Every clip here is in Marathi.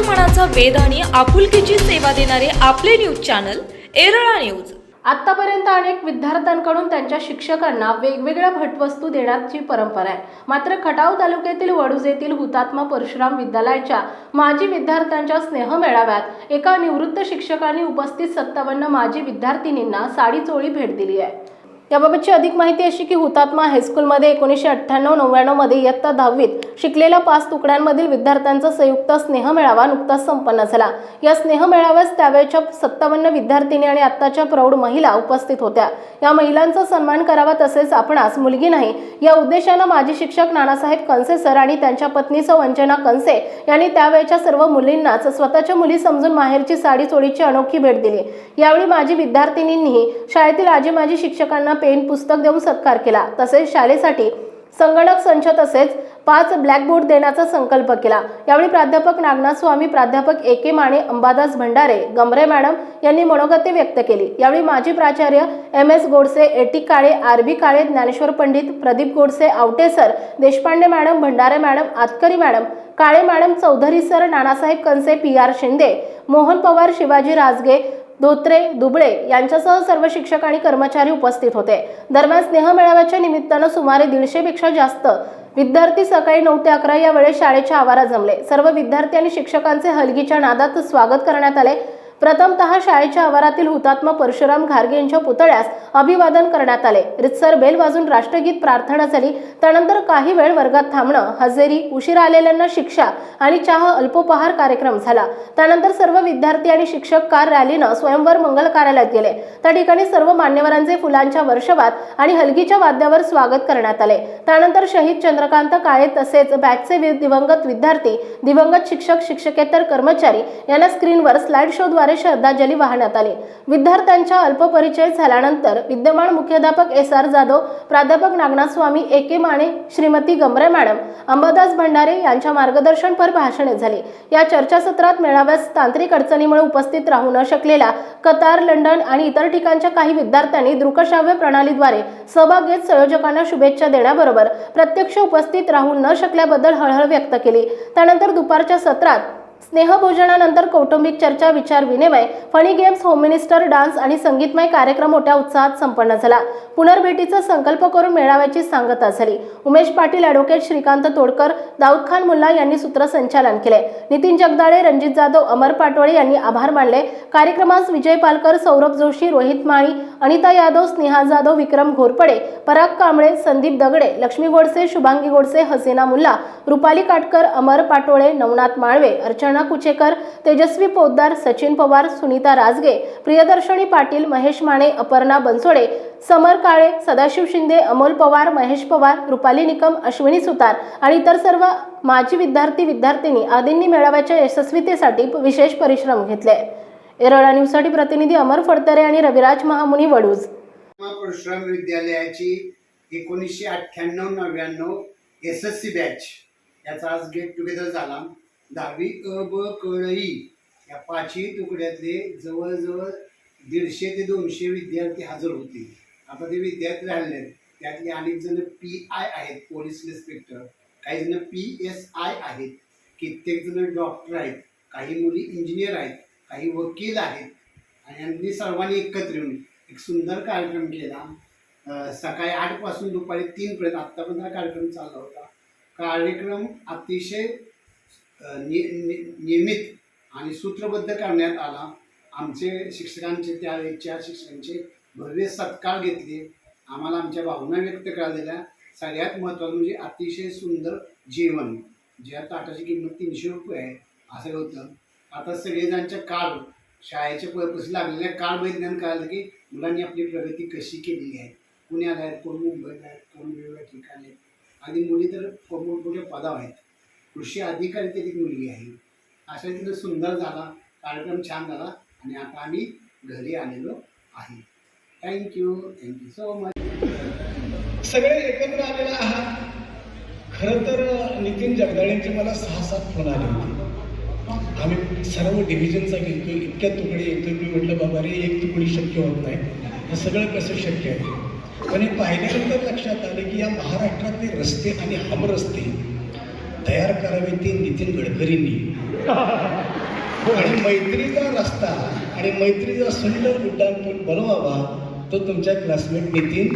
मनाचा वेद आणि आपुलकीची सेवा देणारे आपले न्यूज चॅनल एरळा न्यूज. आतापर्यंत अनेक विद्यार्थ्यांकडून त्यांच्या शिक्षकांना वेगवेगळ्या भेटवस्तू देण्याची परंपरा आहे. मात्र खटाव तालुक्यातील वडूज येथील हुतात्मा परशुराम विद्यालयाच्या माजी विद्यार्थ्यांच्या स्नेह मेळाव्यात एका निवृत्त शिक्षकांनी उपस्थित सत्तावन्न माजी विद्यार्थिनींना साडी चोळी भेट दिली आहे. याबाबतची अधिक माहिती अशी की हुतात्मा हायस्कूलमध्ये एकोणीसशे अठ्ठ्याण्णव नव्याण्णवमध्ये इयत्ता दहावीत शिकलेल्या पाच तुकड्यांमधील विद्यार्थ्यांचा संयुक्त स्नेह मेळावा नुकताच संपन्न झाला. या स्नेह मेळाव्यास त्यावेळच्या सत्तावन्न विद्यार्थिनी आणि आत्ताच्या प्रौढ महिला उपस्थित होत्या. या महिलांचा सन्मान करावा तसेच आपणास मुलगी नाही. या उद्देशानं माजी शिक्षक नानासाहेब कंसे सर आणि त्यांच्या पत्नी सौ वंजना यांनी त्यावेळच्या सर्व मुलींनाच स्वतःच्या मुली समजून माहेरची साडी चोळीची अनोखी भेट दिली. यावेळी माजी विद्यार्थिनींनीही शाळेतील आजी माजी शिक्षकांना पेन पुस्तक देऊन सत्कार केला. तसेच शाळेसाठी संगणक संच तसेच पाच ब्लॅकबोर्ड देण्याचा संकल्प केला. यावेळी प्राध्यापक नागनाथ स्वामी प्राध्यापक A K Mane Ambadas Bhandare Gamre madam यांनी मनोगते व्यक्त केली. यावेळी माजी प्राचार्य M S Godse AT Kale R B Kale Dnyaneshwar Pandit Pradeep Godse Awate sir Deshpande madam Bhandare madam Atkari madam Kale madam Chaudhari sir Nanasaheb Kanse P R Shinde Mohan Pawar Shivaji Rajge Dhotre Dubale यांच्यासह सर्व शिक्षक आणि कर्मचारी उपस्थित होते. दरम्यान स्नेह मेळाव्याच्या निमित्तानं सुमारे दीडशेपेक्षा जास्त विद्यार्थी सकाळी नऊ ते अकरा या वेळेस शाळेच्या आवारात जमले. सर्व विद्यार्थी आणि शिक्षकांचे हलगीच्या नादात स्वागत करण्यात आले. प्रथमतः शाळेच्या आवारातील हुतात्मा परशुराम घारगे यांच्या पुतळ्यास अभिवादन करण्यात आले. रितसर बेल वाजून राष्ट्रगीत प्रार्थना झाली. त्यानंतर काही वेळ वर्गात थांबणं हजेरी उशिरा आलेल्यांना शिक्षा आणि चहा अल्पोपहार कार्यक्रम झाला. त्यानंतर सर्व विद्यार्थी आणि शिक्षक कार रॅलीनं स्वयंवर मंगल कार्यालयात गेले. त्या ठिकाणी सर्व मान्यवरांचे फुलांच्या वर्षवात आणि हलगीच्या वाद्यावर स्वागत करण्यात आले. त्यानंतर शहीद चंद्रकांत काळे तसेच बॅचचे दिवंगत विद्यार्थी दिवंगत शिक्षक शिक्षकेतर कर्मचारी यांना स्क्रीनवर स्लाइड शोद्वारे श्रद्धांजली वाहण्यात आली. विद्यार्थ्यांच्या अल्पपरिचय झाल्यानंतर विद्यमान मुख्याध्यापक एस आर जाधव प्राध्यापक Nagnath Swami A K Mane Shrimati Gamre madam Ambadas Bhandare यांच्या मार्गदर्शनपर भाषणे झाली. या चर्चासत्रात मेळाव्यास तांत्रिक अडचणीमुळे उपस्थित राहू न शकलेल्या कतार लंडन आणि इतर ठिकाणच्या काही विद्यार्थ्यांनी दृकश्राव्य प्रणालीद्वारे सहभाग घेत संयोजकांना शुभेच्छा देण्याबरोबर प्रत्यक्ष उपस्थित राहू न शकल्याबद्दल हळहळ व्यक्त केली. त्यानंतर दुपारच्या सत्रात स्नेहभोजनानंतर कौटुंबिक चर्चा विचार विनिमय funny games home minister dance आणि संगीतमय कार्यक्रम मोठ्या उत्साहात संपन्न झाला. पुनर्भेटीचा संकल्प करून मेळाव्याची सांगता झाली. उमेश पाटील ॲडव्होकेट श्रीकांत तोडकर दाऊद खान मुल्ला यांनी सूत्रसंचालन केले. नितीन जगदाळे रणजित जाधव अमर पाटोळे यांनी आभार मानले. कार्यक्रमास विजय पालकर सौरभ जोशी रोहित माळी अनिता यादव स्नेहा जाधव विक्रम घोरपडे पराग कांबळे संदीप दगडे लक्ष्मी गोडसे शुभांगी गोडसे हसीना मुल्ला रुपाली काटकर अमर पाटोळे नवनाथ माळवे अर्चना कुचेकर तेजस्वी पोद्दार सचिन पवार सुनीता राजगे प्रियदर्शनी पाटील महेश माने अपर्णा बनसोडे समर काळे सदाशिव शिंदे अमोल पवार महेश पवार रुपाली निकम अश्विनी सुतार आणि इतर सर्व माजी विद्यार्थी विद्यार्थिनी आदींनी मेळाव्याच्या यशस्वीतेसाठी विशेष परिश्रम घेतले. एरळा न्यूजसाठी प्रतिनिधी अमर फडतरे आणि रविराज महामुनी वडूज. विद्यालयाची एकोणीसशे अठ्ठ्याण्णव नव्याण्णव एस एस सी बॅच याचा आज गेट टुगेदर झाला. दहावी अ ब कळई या पाचही तुकड्यातले जवळजवळ दीडशे ते दोनशे विद्यार्थी हजर होते. आता ते विद्यार्थी राहिले आहेत त्यातले अनेक जण पी आय आहेत पोलीस इन्स्पेक्टर. काही जण पी एस आय आहेत कित्येक जण डॉक्टर आहेत काही मुली इंजिनियर आहेत काही वकील आहेत. आणि यांनी सर्वांनी एकत्र येऊन एक सुंदर कार्यक्रम केला. सकाळी आठपासून दुपारी तीनपर्यंत आत्तापर्यंत हा कार्यक्रम चालला होता. कार्यक्रम अतिशय नियमित आणि सूत्रबद्ध करण्यात आला. आमचे शिक्षकांचे त्यावेळेच्या शिक्षकांचे भव्य सत्कार घेतले. आम्हाला आमच्या भावना व्यक्त करायला दिल्या. सगळ्यात महत्त्वाचं म्हणजे अतिशय सुंदर जेवण ज्या ताटाची किंमत तीनशे रुपये आहे असं होतं. आता सगळेजणांच्या काळ शाळेच्या पर्पस लागलेल्या काळ वैज्ञान कळालं की मुलांनी आपली प्रगती कशी केलेली आहे. पुण्याला आहेत कोण मुंबईला आहेत कोण वेगवेगळ्या ठिकाणी आहेत. आणि मुली तर मोठमोठ्या पदावर आहेत. कृषी अधिकारी त्याची मुलगी आहे. अशा तिथं सुंदर झाला कार्यक्रम छान झाला आणि आता आम्ही घरी आलेलो आहे. थँक्यू थँक्यू सो मच सगळे एकत्र आलेला आहात. खरं तर नितीन जगदाळेंचे मला सहा सात फोन आले होते. आम्ही सर्व डिव्हिजनचा घेतो इतक्या तुकडे येतो मी म्हटलं बाबा रे एक तुकडी शक्य होत नाही. हे सगळं कसं शक्य आहे? पण हे पाहिल्यानंतर लक्षात आलं की या महाराष्ट्रातले रस्ते आणि हमरस्ते तयार करावे ते नितीन गडकरींनी. आणि मैत्रीचा रस्ता आणि मैत्रीचा सुंदर उड्डाणपूल बनवावा तो तुमच्या क्लासमेट नितीन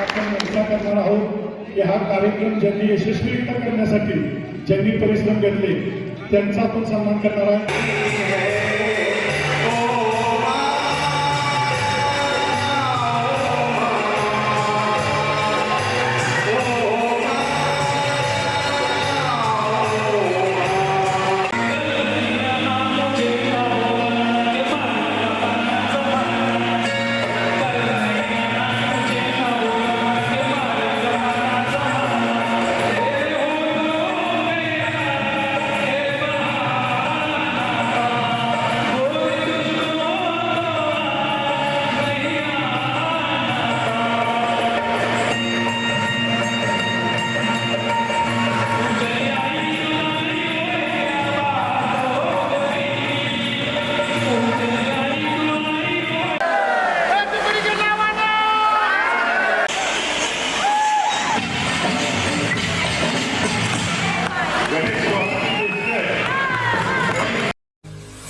आपण घोषणा करणार आहोत की हा कार्यक्रम ज्यांनी यशस्वीरित्या करण्यासाठी ज्यांनी परिश्रम घेतले त्यांचा आपण सन्मान करणार आहे.